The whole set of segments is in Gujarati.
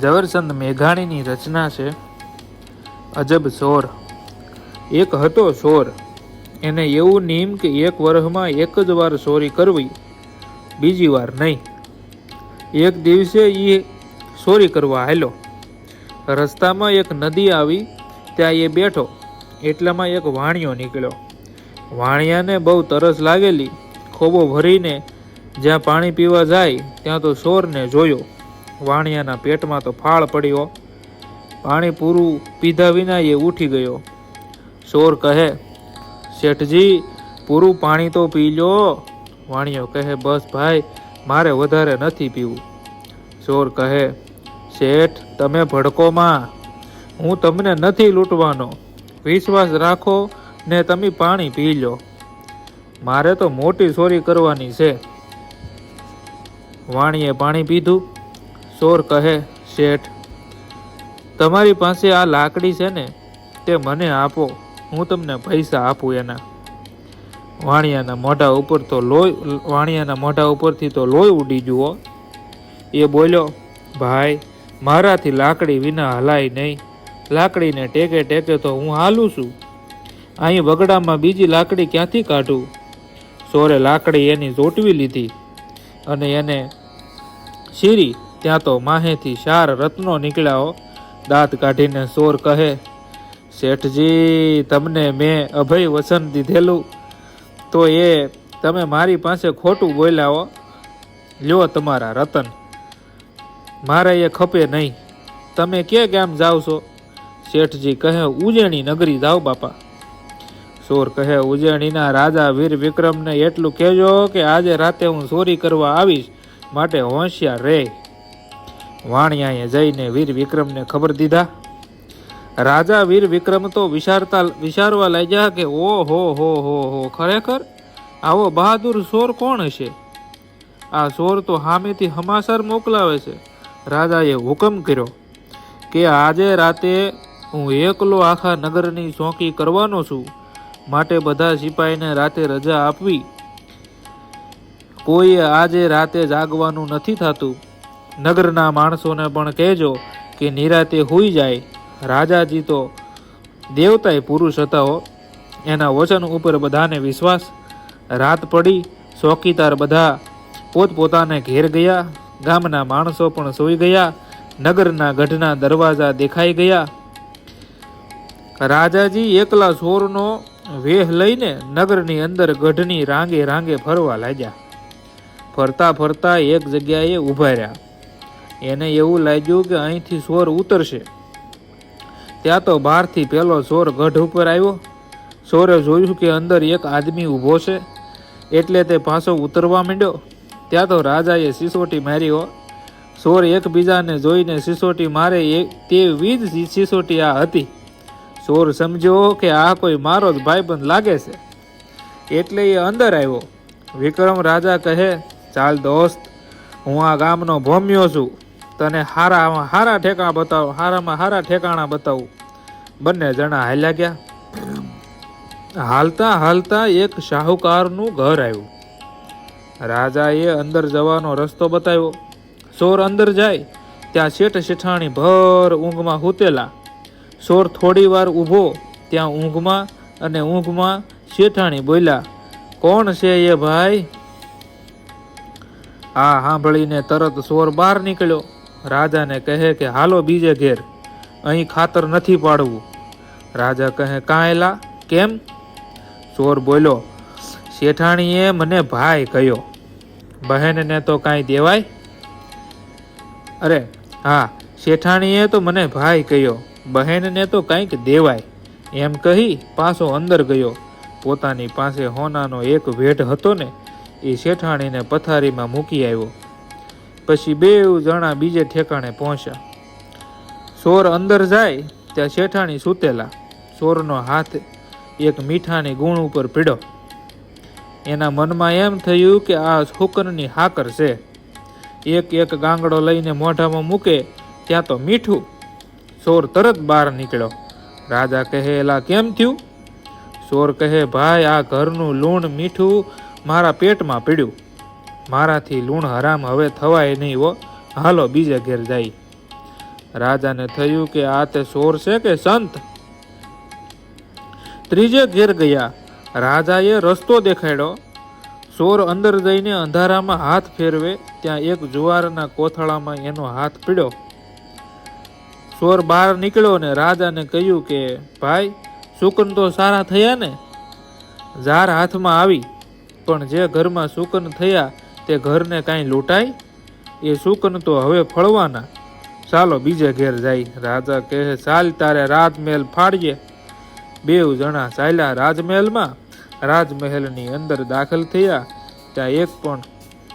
ઝવેરચંદ મેઘાણીની રચના છે, અજબ સોર. એક હતો સોર. એને એવું નિયમ કે એક વર્ષમાં એક જ વાર સોરી કરવી, બીજી વાર નહીં. એક દિવસે એ સોરી કરવા હાલ્યો રસ્તામાં એક નદી આવી, ત્યાં એ બેઠો. એટલામાં એક વાણિયો નીકળ્યો. વાણિયાને બહુ તરસ લાગેલી. ખોબો ભરીને જ્યાં પાણી પીવા જાય, ત્યાં તો સોરને જોયો. વાણિયાના પેટમાં તો ફાળ પડ્યો. પાણી પૂરું પીધા વિના એ ઉઠી ગયો. સોર કહે, શેઠજી, પૂરું પાણી તો પી લો. વાણિયો કહે, બસ ભાઈ, મારે વધારે નથી પીવું. ચોર કહે, શેઠ, તમે ભડકોમાં હું તમને નથી લૂંટવાનો. વિશ્વાસ રાખો ને તમે પાણી પી લો. મારે તો મોટી ચોરી કરવાની છે. વાણીએ પાણી પીધું. ચોર કહે, શેઠ, તમારી પાસે આ લાકડી છે ને, તે મને આપો, હું તમને પૈસા આપું એના. વાણિયાના મોઢા ઉપર તો લોહી, વાણિયાના મોઢા ઉપરથી તો લોહી ઉડી જુઓ. એ બોલ્યો, ભાઈ, મારાથી લાકડી વિના હલાય નહીં. લાકડીને ટેકે ટેકે તો હું હાલું છું. અહીં બગડામાં બીજી લાકડી ક્યાંથી કાઢું? સોરે લાકડી એની ચોંટવી લીધી અને એને શીરી ત્યાં તો માહેથી ચાર રત્નો નીકળ્યાઓ દાંત કાઢીને સોર કહે, શેઠજી, તમને મેં અભય વસન દીધેલું. તો એ તમે મારી પાસે ખોટું બોલ્યા હો. લ્યો તમારા રતન. મારે એ ખપે નહીં. તમે કે કેમ જાવ છો? શેઠજી કહે, ઉજેણી નગરી જાઓ બાપા. સોર કહે, ઉજેણીના રાજા વીર વિક્રમને એટલું કહેજો કે આજે રાતે હું ચોરી કરવા આવીશ. માટે હોશિયાર રહે વાણિયાએ જઈને વીર વિક્રમને ખબર દીધા. રાજા વીર વિક્રમ તો વિચારતા વિચારવા લાગ્યા કે ઓ હો હો હો હો, ખરેખર આવો બહાદુર સોર કોણ હશે? આ સોર તો હામેથી હમાસર મોકલાવે છે. રાજાએ હુકમ કર્યો કે આજે રાતે હું એકલો આખા નગરની ચોકી કરવાનો છું. માટે બધા સિપાહીને રાતે રજા આપવી. કોઈએ આજે રાતે જાગવાનું નથી થતું. નગરના માણસોને પણ કહેજો કે નિરાતે હોઈ જાય, રાજાજી તો દેવતાય પુરુષ હતા એના વચન ઉપર બધાને વિશ્વાસ. રાત પડી ચોકીદાર બધા પોતપોતાને ઘેર ગયા, ગામના માણસો પણ સૂઈ ગયા, નગરના ગઢના દરવાજા દેખાઈ ગયા. રાજાજી એકલા ચોરનો વેહ લઈને નગરની અંદર ગઢની રાંગે રાંગે ફરવા લાગ્યા. ફરતા ફરતા એક જગ્યાએ ઊભા રહ્યા. એને એવું લાગ્યું કે અહીંથી સોર ઉતરશે. ત્યાં તો બહારથી પહેલો સોર ગઢ ઉપર આવ્યો. સોરે જોયું કે અંદર એક આદમી ઊભો છે, એટલે તે પાછો ઉતરવા માંડ્યો. ત્યાં તો રાજાએ સિસોટી માર્યો સોર એકબીજાને જોઈને સિસોટી મારે એ તે વીજ સિસોટી આ હતી. સોર સમજ્યો કે આ કોઈ મારો જ ભાઈબંધ લાગે છે. એટલે એ અંદર આવ્યો. વિક્રમ રાજા કહે, ચાલ દોસ્ત, હું આ ગામનો ભોમ્યો છું. તને હારામાં હારા ઠેકાણા બતાવો, હારામાં હારા ઠેકાણા બતાવું. બંને જણા હાલ્યા ગયા. હાલતા હાલતા એક શાહુકારનું ઘર આવ્યું. રાજાએ અંદર જવાનો રસ્તો બતાવ્યો. સોર અંદર જાય, ત્યાં શેઠ શેઠાણી ભર ઊંઘમાં હૂતેલા. સોર થોડી વાર ઊભો, ત્યાં ઊંઘમાં અને ઊંઘમાં શેઠાણી બોલ્યા, કોણ છે એ ભાઈ? આ સાંભળીને તરત સોર બહાર નીકળ્યો. રાજાને કહે કે, હાલો બીજે ઘેર, અહીં ખાતર નથી પાડવું. રાજા કહે કાંયલા કેમ? ચોર બોલ્યો, શેઠાણીએ મને ભાઈ કહ્યો. બહેનને તો કાંઈ દેવાય? અરે, હા, શેઠાણીએ તો મને ભાઈ કહ્યો. બહેનને તો કંઈક દેવાય. એમ કહી પાછો અંદર ગયો. પોતાની પાસે હોનાનો એક વેઢ હતો ને, એ શેઠાણીને પથારીમાં મૂકી આવ્યો. પછી બે જણા બીજે ઠેકાણે પહોંચ્યા. સોર અંદર જાય, ત્યાં શેઠાણી સૂતેલા. સોરનો હાથ એક મીઠાની ગુણ ઉપર પીડો. એના મનમાં એમ થયું કે આ છોકરની હાકર છે. એક એક ગાંગડો લઈને મોઢામાં મૂકે, ત્યાં તો મીઠું. સોર તરત બહાર નીકળ્યો. રાજા કહે, એલા, કેમ થયું? સોર કહે, ભાઈ, આ ઘરનું લૂણ મીઠું મારા પેટમાં પીડ્યું. મારાથી લૂણ હરામ હવે થવાય નહીં હો. હાલો બીજે ઘેર જાય. રાજાને થયું કે આ તે સોર છે કે સંત? ત્રીજે ઘેર ગયા. રાજાએ રસ્તો દેખાડ્યો. સોર અંદર જઈને અંધારામાં હાથ ફેરવે, ત્યાં એક જુવારના કોથળામાં એનો હાથ પીડ્યો. સોર બહાર નીકળ્યો ને રાજાને કહ્યું કે, ભાઈ, સુકન તો સારા થયા ને? ઝાર હાથમાં આવી, પણ જે ઘરમાં સુકન થયા તે ઘરને કાંઈ લૂંટાય? એ શુકન તો હવે ફળવાના. ચાલો બીજે ઘેર જાય. રાજા કહે, ચાલ, તારે રાજમહેલ ફાડીએ. બેવ જણા ચાલ્યા રાજમહેલમાં. રાજમહેલની અંદર દાખલ થયા. ત્યાં એક પણ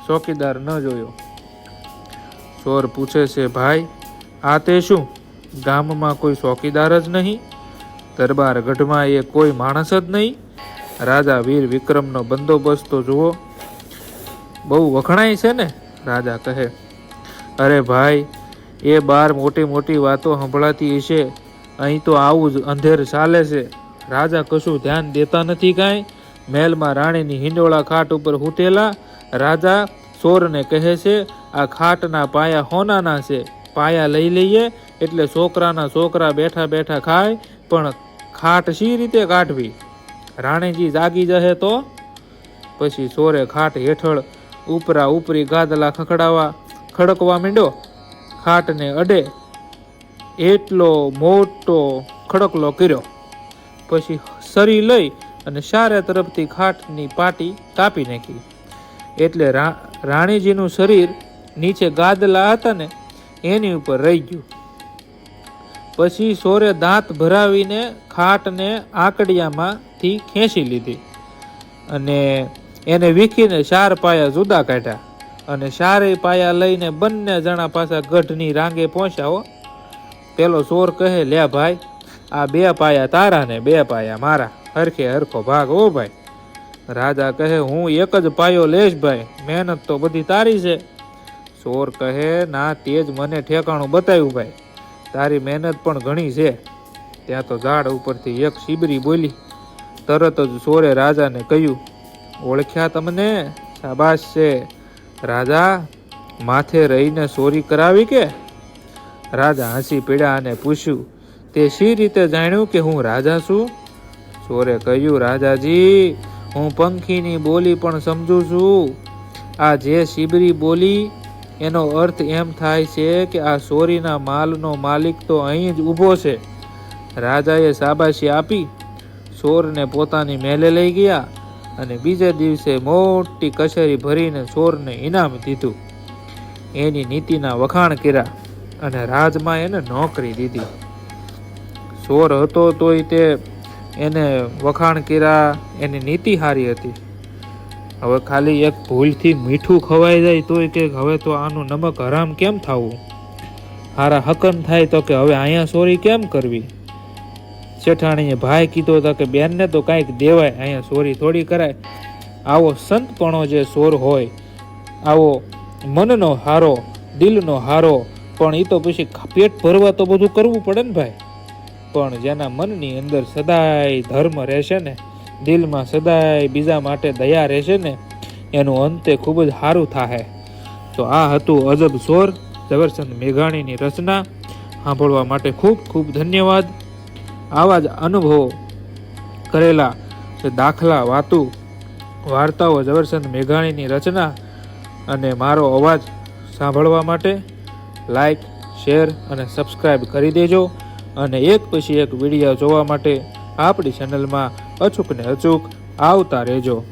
ચોકીદાર ન જોયો. ચોર પૂછે છે, ભાઈ, આ તે શું? ગામમાં કોઈ ચોકીદાર જ નહીં? દરબાર ગઢમાં એ કોઈ માણસ જ નહીં? રાજા વીર વિક્રમનો બંદોબસ્ત તો જુઓ. બહુ વખણાય છે ને? રાજા કહે, અરે ભાઈ, એ બાર મોટી મોટી વાતો સંભળાતી હશે. અહીં તો આવું જ અંધેર ચાલે છે. રાજા કશું ધ્યાન દેતા નથી કાંઈ. મહેલમાં રાણીની હિંડોળા ખાટ ઉપર હૂતેલા રાજા ચોરને કહે છે, આ ખાટના પાયા હોનાના છે. પાયા લઈ લઈએ એટલે છોકરાના છોકરા બેઠા બેઠા ખાય, પણ ખાટ શી રીતે કાઢવી? રાણીજી જાગી જશે તો? પછી ચોરે ખાટ હેઠળ ઉપરા ઉપરી ગાદલા ખખડાવા ખડકવા માંડ્યો. ખાટને અડે એટલો મોટો ખડકલો કર્યો. પછી સરી લઈ અને સારે તરફથી ખાટની પાટી કાપી નાખી. એટલે રાણીજીનું શરીર નીચે ગાદલા હતા ને, એની ઉપર રહી ગયું. પછી સોરે દાંત ભરાવીને ખાટને આકડિયામાંથી ખેંચી લીધી. અને એને વીખીને ચાર પાયા જુદા કાઢ્યા. અને ચારેય પાયા લઈને બંને જણા પાછા ગઢની રાંગે પહોંચ્યા પેલો ચોર કહે લે ભાઈ, આ બે પાયા તારા ને બે પાયા મારા. હરખે હરખો ભાગ ઓ ભાઈ. રાજા કહે, હું એક જ પાયો લેશ ભાઈ, મહેનત તો બધી તારી છે. ચોર કહે, ના, તે જ મને ઠેકાણું બતાવ્યું ભાઈ, તારી મહેનત પણ ઘણી છે. ત્યાં તો ઝાડ ઉપરથી એક શીબરી બોલી. તરત જ ચોરે રાજાને કહ્યું ઓળખ્યા તમને? શાબાશ છે. રાજા, માથે રહીને ચોરી કરાવી કે? રાજા હસી પીડ્યા અને પૂછ્યું, તે શી રીતે જાણ્યું કે હું રાજા છું? ચોરે કહ્યું, રાજાજી, હું પંખીની બોલી પણ સમજુ છું. આ જે શિબરી બોલી, એનો અર્થ એમ થાય છે કે આ ચોરીના માલનો માલિક તો અહીં જ ઊભો છે. રાજાએ શાબાશી આપી, ચોરને પોતાની મેલે લઈ ગયા. અને બીજે દિવસે મોટી કચેરી ભરીને ચોરને ઇનામ દીધું. એની નીતિના વખાણ કર્યા અને રાજમાં એને નોકરી દીધી. ચોર હતો તોય તે એને વખાણ કર્યા, એની નીતિ સારી હતી. હવે ખાલી એક ભૂલથી મીઠું ખવાઈ જાય તોય કે હવે તો આનું નમક હરામ કેમ થવું? હારા હકન થાય તો કે હવે અહીંયા ચોરી કેમ કરવી? શેઠાણીએ ભાઈ કીધો હતો કે બેનને તો કાંઈક દેવાય, અહીંયા સોરી થોડી કરાય. આવો સંતપણો જે સોર હોય, આવો મનનો હારો, દિલનો હારો, પણ એ તો પછી પેટ ભરવા તો બધું કરવું પડે ને ભાઈ. પણ જેના મનની અંદર સદાય ધર્મ રહેશે ને, દિલમાં સદાય બીજા માટે દયા રહેશે ને, એનું અંતે ખૂબ જ સારું થાહે. તો આ હતું અજબ સોર ઝવેરચંદ મેઘાણીની રચના. સાંભળવા માટે ખૂબ ખૂબ ધન્યવાદ. આવા જ અનુભવો કરેલા દાખલા, વાતું, વાર્તાઓ ઝવેરચંદ મેઘાણીની રચના અને મારો અવાજ સાંભળવા માટે લાઈક, શેર અને સબસ્ક્રાઈબ કરી દેજો. અને એક પછી એક વીડિયો જોવા માટે આપણી ચેનલમાં અચૂક ને અચૂક આવતા રહેજો.